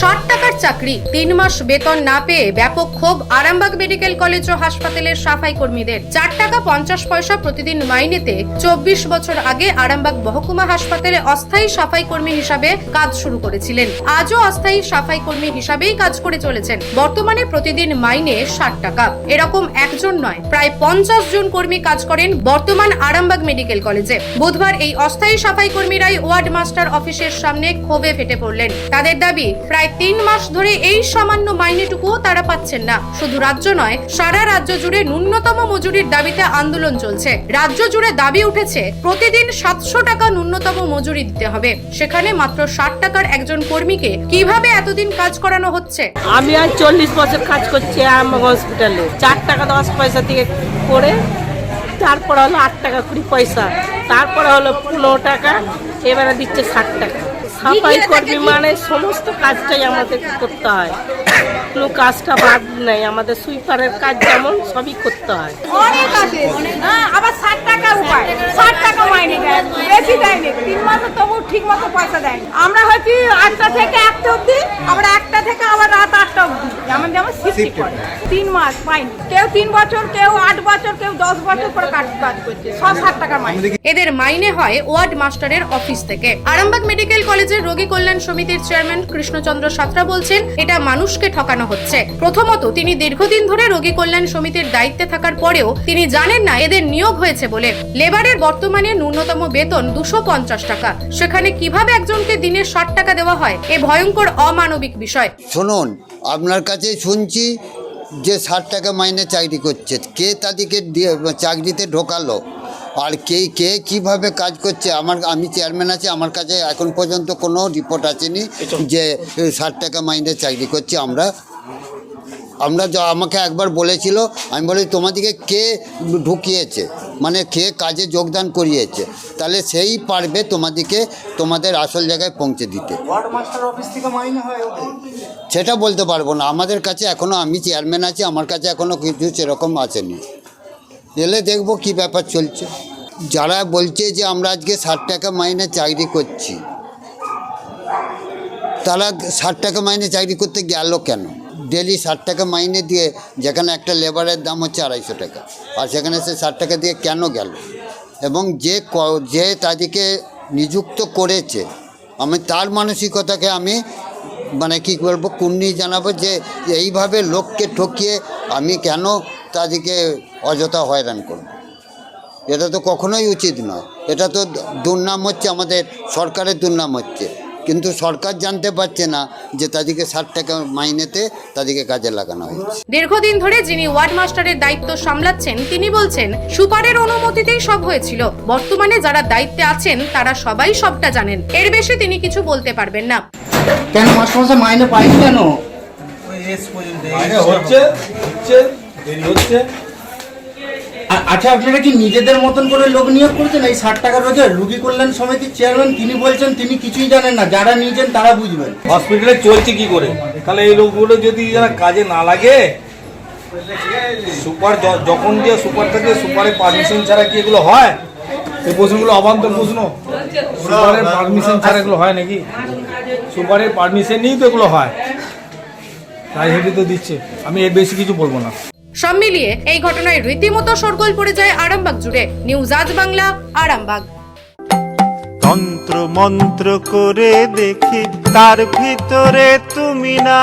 ষাট টাকার চাকরি। তিন মাস বেতন না পেয়ে ব্যাপক ক্ষোভ আরামবাগ মেডিকেল কলেজ ও হাসপাতালের সাফাই কর্মীদের। চার টাকা পঞ্চাশ পয়সা প্রতিদিন মাইনেতে চব্বিশ বছর আগে আরামবাগ মহকুমা হাসপাতালে অস্থায়ী সাফাই কর্মী হিসাবে কাজ শুরু করেছিলেন। আজও অস্থায়ী সাফাই কর্মী হিসাবেই কাজ করে চলেছেন। বর্তমানে প্রতিদিন মাইনে ষাট টাকা। এরকম একজন নয়, প্রায় পঞ্চাশ জন কর্মী কাজ করেন বর্তমান আরামবাগ মেডিকেল কলেজে। বুধবার এই অস্থায়ী সাফাই কর্মীরাই ওয়ার্ড মাস্টার অফিসের সামনে ক্ষোভে ফেটে পড়লেন। তাদের দাবি, প্রায় তিন মাস ধরে এই সামান্য মাইনেটুকুও তারা পাচ্ছেন না। শুধু রাজ্য নয়, সারা রাজ্য জুড়ে ন্যূনতম মজুরির দাবিতে আন্দোলন চলছে। রাজ্য জুড়ে দাবি উঠেছে, প্রতিদিন সাতশো টাকা ন্যূনতম মজুরি দিতে হবে। সেখানে মাত্র ষাট টাকার একজন কর্মীকে কীভাবে এতদিন কাজ করানো হচ্ছে? আমি আজ চল্লিশ বছর কাজ করছি হসপিটালে। চার টাকা দশ পয়সা থেকে করে, তারপরে হলো আট টাকা কুড়ি পয়সা। তারপরে হলো পনেরো টাকা, এবারে দিচ্ছে ষাট টাকা। সাফাই কর্মী মানে সমস্ত কাজটাই আমাদের করতে হয়। কোনো কাজটা বাদ নেই আমাদের সুইপারের কাজ যেমন সবই করতে হয়। অনেক আছে। হ্যাঁ আবার ষাট টাকা উপায়। ষাট টাকা মাইনে দেয় বেশি দেয়নি। তিন মাসে তবু ঠিক মতো পয়সা দেয় আমরা হচ্ছি আটটা থেকে একটা অবধি আবার একটা থেকে আবার রাত আটটা অবধি। যেমন যেমন শিফটি করে। তিন মাস পাইনি। কেউ তিন বছর কেউ আট বছর কেউ দশ বছর করে কাজ কাজ করছে। সব ষাট টাকার মাইনে। এদের মাইনে হয় ওয়ার্ড মাস্টারের অফিস থেকে। আরামবাগ মেডিকেল কলেজের রোগী কল্যাণ সমিতির চেয়ারম্যান কৃষ্ণচন্দ্র সাঁতরা বলছেন এটা মানুষকে ঠকানো হচ্ছে। প্রথমত তিনি দীর্ঘদিন ধরে রোগী কল্যাণ সমিতির দায়িত্বে থাকার পরেও তিনি জানেন না এদের নিয়োগ হয়েছে বলে। লেবারের বর্তমানে ন্যূনতম বেতন দুশো পঞ্চাশ টাকা। সেখানে কীভাবে একজনকে দিনে ষাট টাকা দেওয়া হয় এ ভয়ঙ্কর অমানবিক বিষয়। শুনুন আপনার কাছে শুনছি যে ষাট টাকা মাইনে চাকরি করছে। কে তাদেরকে চাকরিতে ঢোকালো? আর কে কে কীভাবে কাজ করছে? আমার আমি চেয়ারম্যান আছি আমার কাছে এখন পর্যন্ত কোনো রিপোর্ট আসেনি যে ষাট টাকা মাইনে চাকরি করছি আমরা আমরা যা আমাকে একবার বলেছিল আমি বলি তোমাদেরকে কে ঢুকিয়েছে? মানে কে কাজে যোগদান করিয়েছে? তাহলে সেই পারবে তোমাদেরকে তোমাদের আসল জায়গায় পৌঁছে দিতে। সেটা বলতে পারব না। আমাদের কাছে এখনও আমি চেয়ারম্যান আছি আমার কাছে এখনও কিছু সেরকম আসেনি। এলে দেখব কি ব্যাপার চলছে। যারা বলছে যে আমরা আজকে ষাট টাকা মাইনে চাকরি করছি তারা ষাট টাকা মাইনে চাকরি করতে গেল কেন? ডেলি ষাট টাকা মাইনে দিয়ে যেখানে একটা লেবারের দাম হচ্ছে আড়াইশো টাকা। আর সেখানে সে ষাট টাকা দিয়ে কেন গেল? এবং যে ক- যে তাদেরকে নিযুক্ত করেছে, আমি তার মানসিকতাকে আমি মানে কি বলব কুন্নি জানাব যে এইভাবে লোককে ঠকিয়ে আমি কেন তাদেরকে অযথা হয়রান করব? এটা তো কখনোই উচিত নয়। এটা তো দুর্নাম হচ্ছে আমাদের, সরকারের দুর্নাম হচ্ছে। কিন্তু সরকার জানতে পারছে না যে তাদেরকে ষাট টাকা মাইনেতে তাদেরকে কাজে লাগানো হয়েছে। দীর্ঘদিন ধরে যিনি ওয়ার্ড মাস্টারের দায়িত্ব সামলাচ্ছেন তিনি বলছেন সুপারের অনুমতিতেই সব হয়েছিল। বর্তমানে যারা দায়িত্বে আছেন তারা সবাই সবটা জানেন। এর বেশি তিনি কিছু বলতে পারবেন না। কেন মাস্টারমশাই মাইনে পাইনি কেন? মাইনে হচ্ছে হচ্ছে দেরি হচ্ছে। আচ্ছা আপনারা কি নিজেদের মতন করে লোক নিয়োগ করছেন? এই ষাট টাকা রোজগার? রুগী কল্যাণ সমিতির চেয়ারম্যান তিনি বলছেন, তিনি কিছুই জানেন না। যারা নিয়েছেন, তারা বুঝবেন। হসপিটালে চলছে কি করে? তাহলে এই লোকগুলো যদি যারা কাজে না লাগে, সুপার যখন দিয়ে সুপার থাকে সুপারের পারমিশন ছাড়া কি এগুলো হয়? এই প্রশ্নগুলো অবান্তর প্রশ্ন। সুপারের পারমিশন ছাড়া এগুলো হয় নাকি? সুপারের পারমিশন নিয়েই তো এগুলো হয়। তাই হেঁটে তো দিচ্ছে। আমি এর বেশি কিছু বলব না। সব মিলিয়ে এই ঘটনায় রীতিমতো সরগোল পড়ে যায় আরামবাগ জুড়ে। নিউজ আজ বাংলা, আরামবাগ। তন্ত্র মন্ত্র করে দেখি, তার ভিতরে তুমি না।